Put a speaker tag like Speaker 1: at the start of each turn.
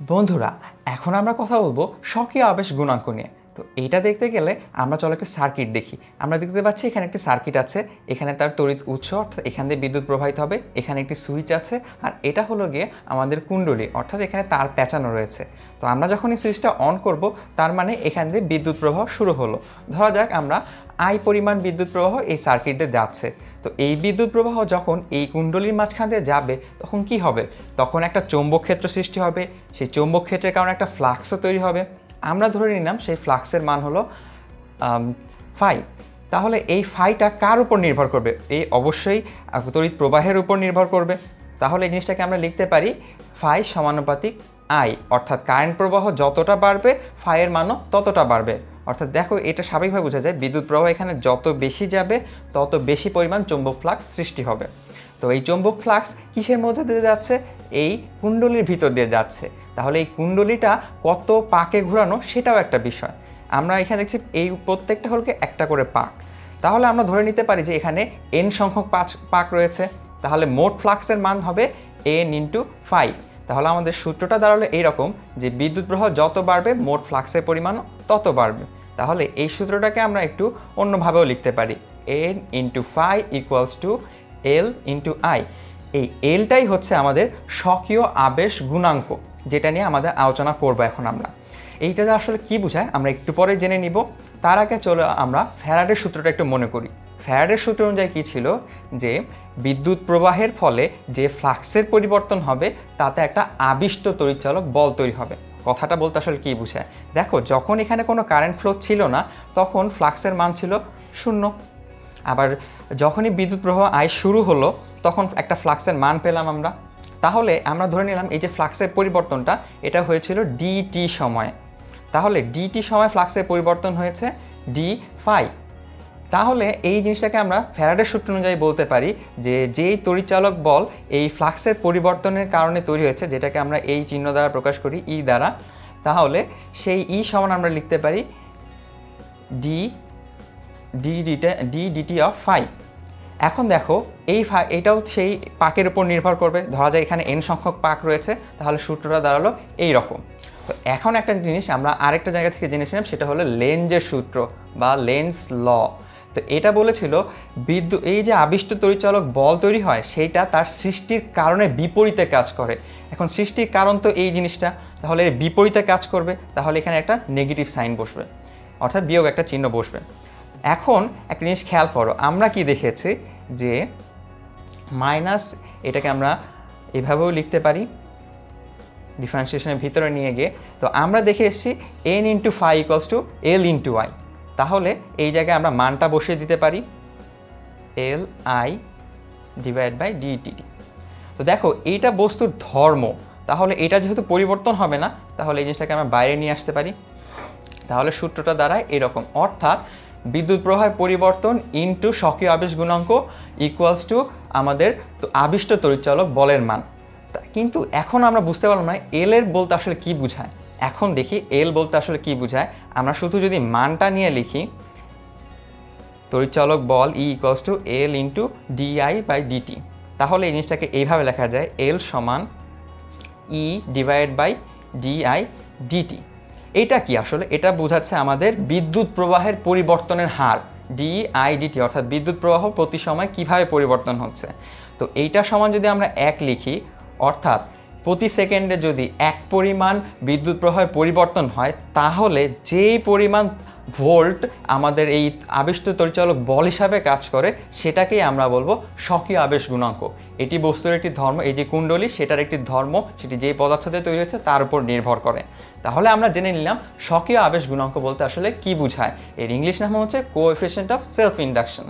Speaker 1: বন্ধুরা, এখন আমরা কথা বলব স্বকীয় আবেশ গুণাঙ্ক নিয়ে। তো এইটা দেখতে গেলে আমরা চলো একটা সার্কিট দেখি। আমরা দেখতে পাচ্ছি এখানে একটি সার্কিট আছে। এখানে তার তড়িৎ উৎস, অর্থাৎ এখান দিয়ে বিদ্যুৎ প্রবাহিত হবে। এখানে একটি সুইচ আছে। আর এটা হলো গিয়ে আমাদের কুণ্ডলী, অর্থাৎ এখানে তার পেঁচানো রয়েছে। তো আমরা যখন এই সুইচটা অন করব, তার মানে এখান দিয়ে বিদ্যুৎ প্রবাহ শুরু হলো। ধরা যাক আমরা আই পরিমাণ বিদ্যুৎ প্রবাহ এই সার্কিট যাচ্ছে। তো এই বিদ্যুৎ প্রবাহ যখন এই কুণ্ডলীর মাঝখান দিয়ে যাবে, তখন কি হবে? তখন একটা চৌম্বক ক্ষেত্র সৃষ্টি হবে। সেই চৌম্বক ক্ষেত্রের কারণে একটা ফ্লাক্সও তৈরি হবে। আমরা ধরে নিলাম সেই ফ্লাক্সের মান হলো ফাই তাহলে এই ফাইটা কার উপর নির্ভর করবে? এই অবশ্যই তড়িৎ প্রবাহের উপর নির্ভর করবে। তাহলে এই জিনিসটাকে আমরা লিখতে পারি ফাই সমানুপাতিক আই অর্থাৎ কারেন্ট প্রবাহ যতটা বাড়বে ফাইয়ের মানও ততটা বাড়বে। অর্থাৎ দেখো, এটা স্বাভাবিকভাবে বোঝা যায়, বিদ্যুৎ প্রবাহ এখানে যত বেশি যাবে, তত বেশি পরিমাণ চৌম্বক ফ্লাক্স সৃষ্টি হবে। তো এই চৌম্বক ফ্লাক্স কিসের মধ্যে দিয়ে যাচ্ছে? এই কুণ্ডলির ভিতর দিয়ে যাচ্ছে। তাহলে এই কুণ্ডলীটা কত পাকে ঘোরানো, সেটাও একটা বিষয়। আমরা এখানে দেখছি এই প্রত্যেকটা হলকে একটা করে পাক। তাহলে আমরা ধরে নিতে পারি যে এখানে এন সংখ্যক পাঁচ, পাক রয়েছে। তাহলে মোট ফ্লাক্সের মান হবে এন ইন্টু ফাইভ তাহলে আমাদের সূত্রটা দাঁড়াল এইরকম যে বিদ্যুৎ প্রবাহ যত বাড়বে, মোট ফ্লাক্সের পরিমাণও তত বাড়বে। তাহলে এই সূত্রটাকে আমরা একটু অন্যভাবেও লিখতে পারি। N into five equals to L into I এই এলটাই হচ্ছে আমাদের স্বকীয় আবেশ গুণাঙ্ক, যেটা নিয়ে আমাদের আলোচনা করব এখন আমরা। এইটা আসলে কি বোঝায়, আমরা একটু পরে জেনে নিব। তার আগে চলো আমরা ফ্যারাডের সূত্রটা একটু মনে করি। ফ্যারাডের সূত্র অনুযায়ী কী ছিল? যে বিদ্যুৎ প্রবাহের ফলে যে ফ্লাক্সের পরিবর্তন হবে, তাতে একটা আবিষ্ট তড়িৎচালক বল তৈরি হবে। কথাটা বলতে আসলে কী বোঝায়? দেখো, যখন এখানে কোনো কারেন্ট ফ্লো ছিল না, তখন ফ্লাক্সের মান ছিল শূন্য। আবার যখনই বিদ্যুৎ প্রবাহ আয় শুরু হলো, তখন একটা ফ্লাক্সের মান পেলাম আমরা। তাহলে আমরা ধরে নিলাম এই যে ফ্লাক্সের পরিবর্তনটা, এটা হয়েছিল ডিটি সময়ে। তাহলে ডিটি সময় ফ্লাক্সের পরিবর্তন হয়েছে ডি ফাই তাহলে এই জিনিসটাকে আমরা ফ্যারাডের সূত্র অনুযায়ী বলতে পারি যে যেই তড়িচালক বল এই ফ্লাক্সের পরিবর্তনের কারণে তৈরি হয়েছে, যেটাকে আমরা এই চিহ্ন দ্বারা প্রকাশ করি ই দ্বারা, তাহলে সেই ই সমান আমরা লিখতে পারি ডি ডি ডিটা ডি ডিটি অফ ফাই এখন দেখো, এই ফা এটাও সেই পাকের উপর নির্ভর করবে। ধরা যায় এখানে এন সংখ্যক পাক রয়েছে, তাহলে সূত্রটা দাঁড়াল এই রকম তো এখন একটা জিনিস আমরা আরেকটা জায়গা থেকে জেনেছিলাম সেটা হলো লেন্সের সূত্র বা লেন্স ল। তো এটা বলেছিল বিদ্যুৎ এই যে আবিষ্ট তরিচালক বল তৈরি হয়, সেইটা তার সৃষ্টির কারণে বিপরীতে কাজ করে। এখন সৃষ্টির কারণ তো এই জিনিসটা, তাহলে বিপরীতে কাজ করবে, তাহলে এখানে একটা নেগেটিভ সাইন বসবে, অর্থাৎ বিয়োগ একটা চিহ্ন বসবে। এখন একটা জিনিস খেয়াল করো, আমরা কি দেখেছি যে মাইনাস এটাকে আমরা এভাবেও লিখতে পারি ডিফারেন্সিয়েশনের ভিতরে নিয়ে গিয়ে, তো আমরা দেখে এসেছি N into five equals to L into Y তাহলে এই জায়গায় আমরা মানটা বসিয়ে দিতে পারি L I divide by DT তো দেখো, এইটা বস্তুর ধর্ম। তাহলে এটা যেহেতু পরিবর্তন হবে না, তাহলে এই জিনিসটাকে আমরা বাইরে নিয়ে আসতে পারি। তাহলে সূত্রটা দাঁড়ায় এরকম। অর্থাৎ বিদ্যুৎ প্রবাহের পরিবর্তন ইনটু স্বকীয় আবেশ গুণাঙ্ক ইকুয়ালস টু আমাদের আবিষ্ট তরিচালক বলের মান। কিন্তু এখন আমরা বুঝতে পারলাম না এল এর বলতে আসলে কি বোঝায়। এখন দেখি এল বলতে আসলে কি বোঝায়। আমরা শুধু যদি মানটা নিয়ে লিখি তরিচালক বল E equals to L into DI by DT তাহলে এই জিনিসটাকে এইভাবে লেখা যায় এল সমান E divide by DI DT এটা কি আসলে? এটা বোঝাচ্ছে আমাদের বিদ্যুৎ প্রবাহের পরিবর্তনের হার ডিআইডিটি অর্থাৎ বিদ্যুৎ প্রবাহ প্রতি সময় কীভাবে পরিবর্তন হচ্ছে। তো এইটা সমান যদি আমরা এক লিখি, অর্থাৎ প্রতি সেকেন্ডে যদি এক পরিমাণ বিদ্যুৎ প্রবাহের পরিবর্তন হয়, তাহলে যেই পরিমাণ ভোল্ট আমাদের এই আবিষ্ট পরিচালক বল হিসাবে কাজ করে, সেটাকেই আমরা বলব স্বকীয় আবেশ গুণাঙ্ক। এটি বস্তুর একটি ধর্ম, এই যে কুণ্ডলী, সেটার একটি ধর্ম, সেটি যেই পদার্থ দিয়ে তৈরি হয়েছে, তার উপর নির্ভর করে। তাহলে আমরা জেনে নিলাম স্বকীয় আবেশ গুণাঙ্ক বলতে আসলে কি বোঝায়। এর ইংলিশ নাম হচ্ছে কোএফিসিয়েন্ট অফ সেলফ ইন্ডাকশন